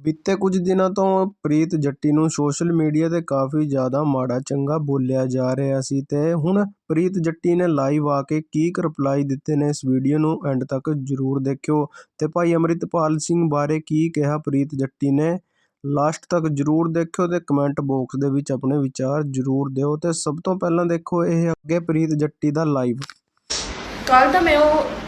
ਬੀਤੇ ਕੁਝ ਦਿਨਾਂ ਤੋਂ ਪ੍ਰੀਤ ਜੱਟੀ ਨੂੰ ਸੋਸ਼ਲ ਮੀਡੀਆ 'ਤੇ ਕਾਫੀ ਜ਼ਿਆਦਾ ਮਾੜਾ ਚੰਗਾ ਬੋਲਿਆ ਜਾ ਰਿਹਾ ਸੀ ਅਤੇ ਹੁਣ ਪ੍ਰੀਤ ਜੱਟੀ ਨੇ ਲਾਈਵ ਆ ਕੇ ਕੀ ਰਿਪਲਾਈ ਦਿੱਤੇ ਨੇ ਇਸ ਵੀਡੀਓ ਨੂੰ ਐਂਡ ਤੱਕ ਜ਼ਰੂਰ ਦੇਖਿਓ। ਅਤੇ ਭਾਈ ਅਮਰਿਤਪਾਲ ਸਿੰਘ ਬਾਰੇ ਕੀ ਕਿਹਾ ਪ੍ਰੀਤ ਜੱਟੀ ਨੇ? ਲਾਸਟ ਤੱਕ ਜ਼ਰੂਰ ਦੇਖਿਓ ਤੇ ਕਮੈਂਟ ਬਾਕਸ ਦੇ ਵਿੱਚ ਆਪਣੇ ਵਿਚਾਰ ਜ਼ਰੂਰ ਦਿਓ ਤੇ ਸਭ ਤੋਂ ਪਹਿਲਾਂ ਦੇਖੋ ਇਹ ਅੱਗੇ ਪ੍ਰੀਤ ਜੱਟੀ ਦਾ ਲਾਈਵ। ਕੱਲ ਤਾਂ ਮੈਂ ਉਹ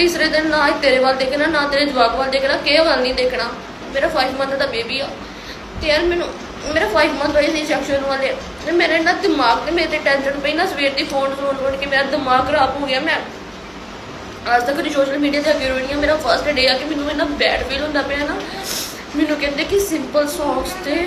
ਤੀਸਰੇ ਦਿਨ ਨਾ ਹੀ ਤੇਰੇ ਵੱਲ ਦੇਖਣਾ, ਨਾ ਤੇਰੇ ਜਵਾਕ ਵੱਲ ਦੇਖਣਾ, ਕਿਸੇ ਵੱਲ ਨਹੀਂ ਦੇਖਣਾ। ਮੇਰਾ 5 ਮੰਥ ਦਾ ਬੇਬੀ ਆ। ਤੇ ਯਾਰ ਮੈਨੂੰ, ਮੇਰਾ 5 ਮੰਥ ਹੋਈ ਸੀ ਸੈਕਸ਼ਨ ਵਾਲੇ। ਤੇ ਮੇਰੇ ਨਾ ਦਿਮਾਗ ਤੇ ਮੇਰੇ ਤੇ ਟੈਨਸ਼ਨ ਪਈ ਨਾ, ਸਵੇਰ ਦੀ ਫੋਨ ਫੋਨ ਫੋਨ ਕੇ ਮੇਰਾ ਦਿਮਾਗ ਖਰਾਬ ਹੋ ਗਿਆ ਮੈਂ। ਅੱਜ ਤੱਕ ਦੀ ਸੋਸ਼ਲ ਮੀਡੀਆ ਤੇ ਅੱਗੇ ਰੋਣੀਆਂ ਮੇਰਾ ਫਰਸਟ ਡੇ ਆ ਕਿ ਮੈਨੂੰ ਇੰਨਾ ਬੈਡ ਫੀਲ ਹੁੰਦਾ ਪਿਆ ਨਾ। ਮੈਨੂੰ ਕਹਿੰਦੇ ਕਿ ਸਿੰਪਲ ਸੌਂਗਸ ਤੇ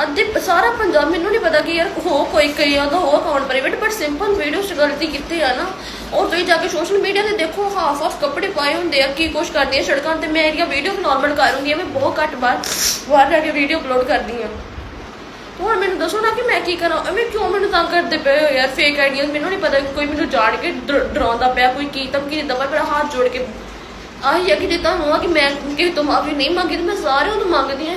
ਅੱਧੇ ਸਾਰਾ ਪੰਜਾਬ ਮੈਨੂੰ ਨਹੀਂ ਪਤਾ ਕਿ ਯਾਰ ਹੋ ਕੋਈ ਕਈ ਉਹਦਾ ਹੋ account private but simple video ਗਲਤੀ ਕੀਤੀ ਆ ਨਾ। ਉਹ ਤੁਸੀਂ ਜਾ ਕੇ ਸੋਸ਼ਲ ਮੀਡੀਆ ਤੇ ਦੇਖੋ ਹਾਫ ਆਫ ਕੱਪੜੇ ਪਾਏ ਹੁੰਦੇ ਆ, ਕੀ ਕੁਛ ਕਰਦੀ ਆ ਸੜਕਾਂ ਤੇ। ਮੈਂ ਇਹਦੀਆਂ ਵੀਡੀਓ ਨਾਰਮਲ ਕਰੂੰਗੀ ਮੈਂ ਬਹੁਤ ਘੱਟ ਬਾਰ ਬਾਹਰ ਜਾ ਕੇ ਵੀਡੀਓ ਅਪਲੋਡ ਕਰਦੀ ਆ। ਹੁਣ ਮੈਨੂੰ ਦੱਸੋ ਨਾ ਕਿ ਮੈਂ ਕੀ ਕਰਾਂ? ਐਵੇਂ ਕਿਉਂ ਮੈਨੂੰ ਤੰਗ ਕਰਦੇ ਪਏ ਹੋ ਯਾਰ? ਫੇਕ ਆਈਡੀਆਂ ਮੈਨੂੰ ਨਹੀਂ ਪਤਾ ਕੋਈ ਮੈਨੂੰ ਜਾਣ ਕੇ ਡਰਾਉਂਦਾ ਪਿਆ, ਕੋਈ ਕੀ ਧਮਕੀ ਦਿੰਦਾ ਪਿਆ, ਮੇਰਾ ਹੱਥ ਜੋੜ ਕੇ। ਆਹੀ ਆ ਕਿ ਜੇ ਤੁਹਾਨੂੰ ਆ ਕਿ ਮੈਂ ਕਿਸੇ ਤੋਂ ਮਾਫੀ ਨਹੀਂ ਮੰਗੀ, ਤੇ ਮੈਂ ਸਾਰਿਆਂ ਤੋਂ ਮੰਗਦੀ ਆ।